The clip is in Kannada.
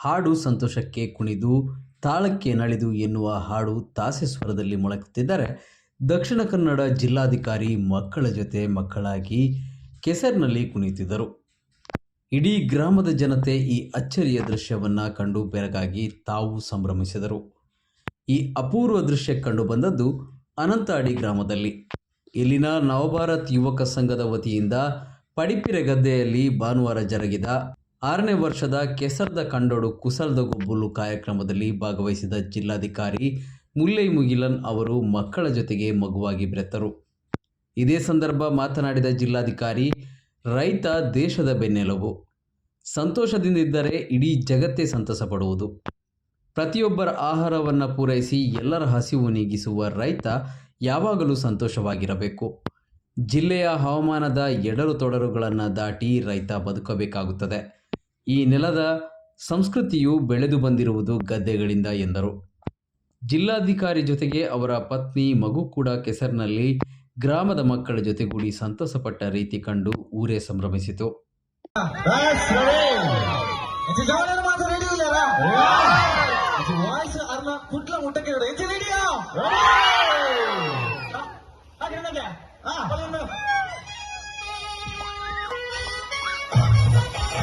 ಹಾಡು ಸಂತೋಷಕ್ಕೆ ಕುಣಿದು ತಾಳಕ್ಕೆ ನಳಿದು ಎನ್ನುವ ಹಾಡು ತಾಸೆ ಸ್ವರದಲ್ಲಿ ಮೊಳಗುತ್ತಿದ್ದರೆ ದಕ್ಷಿಣ ಕನ್ನಡ ಜಿಲ್ಲಾಧಿಕಾರಿ ಮಕ್ಕಳ ಜೊತೆ ಮಕ್ಕಳಾಗಿ ಕೆಸರಿನಲ್ಲಿ ಕುಣಿಯುತ್ತಿದ್ದರು. ಇಡೀ ಗ್ರಾಮದ ಜನತೆ ಈ ಅಚ್ಚರಿಯ ದೃಶ್ಯವನ್ನು ಕಂಡು ಬೆರಗಾಗಿ ತಾವು ಸಂಭ್ರಮಿಸಿದರು. ಈ ಅಪೂರ್ವ ದೃಶ್ಯ ಕಂಡು ಬಂದದ್ದು ಅನಂತಾಡಿ ಗ್ರಾಮದಲ್ಲಿ. ಇಲ್ಲಿನ ನವಭಾರತ್ ಯುವಕ ಸಂಘದ ವತಿಯಿಂದ ಪಡಿಪಿರೆ ಗದ್ದೆಯಲ್ಲಿ ಭಾನುವಾರ ಜರುಗಿದ ಆರನೇ ವರ್ಷದ ಕೆಸರ್ದ ಕಂಡೋಡು ಕುಸಲ್ದ ಗೊಬ್ಬುಲು ಕಾರ್ಯಕ್ರಮದಲ್ಲಿ ಭಾಗವಹಿಸಿದ ಜಿಲ್ಲಾಧಿಕಾರಿ ಮುಲ್ಲೈ ಮುಗಿಲನ್ ಅವರು ಮಕ್ಕಳ ಜೊತೆಗೆ ಮಗುವಾಗಿ ಬೆರೆತರು. ಇದೇ ಸಂದರ್ಭ ಮಾತನಾಡಿದ ಜಿಲ್ಲಾಧಿಕಾರಿ, ರೈತ ದೇಶದ ಬೆನ್ನೆಲುಬು. ಸಂತೋಷದಿಂದಿದ್ದರೆ ಇಡೀ ಜಗತ್ತೇ ಸಂತಸ ಪಡುವುದು. ಪ್ರತಿಯೊಬ್ಬರ ಆಹಾರವನ್ನು ಪೂರೈಸಿ ಎಲ್ಲರ ಹಸಿವು ನೀಗಿಸುವ ರೈತ ಯಾವಾಗಲೂ ಸಂತೋಷವಾಗಿರಬೇಕು. ಜಿಲ್ಲೆಯ ಹವಾಮಾನದ ಎಡರು ತೊಡರುಗಳನ್ನು ದಾಟಿ ರೈತ ಬದುಕಬೇಕಾಗುತ್ತದೆ. ಈ ನೆಲದ ಸಂಸ್ಕೃತಿಯು ಬೆಳೆದು ಬಂದಿರುವುದು ಗದ್ದೆಗಳಿಂದ ಎಂದರು. ಜಿಲ್ಲಾಧಿಕಾರಿ ಜೊತೆಗೆ ಅವರ ಪತ್ನಿ, ಮಗು ಕೂಡ ಕೆಸರಿನಲ್ಲಿ ಗ್ರಾಮದ ಮಕ್ಕಳ ಜೊತೆಗೂಡಿ ಸಂತಸಪಟ್ಟ ರೀತಿ ಕಂಡು ಊರೇ ಸಂಭ್ರಮಿಸಿತು.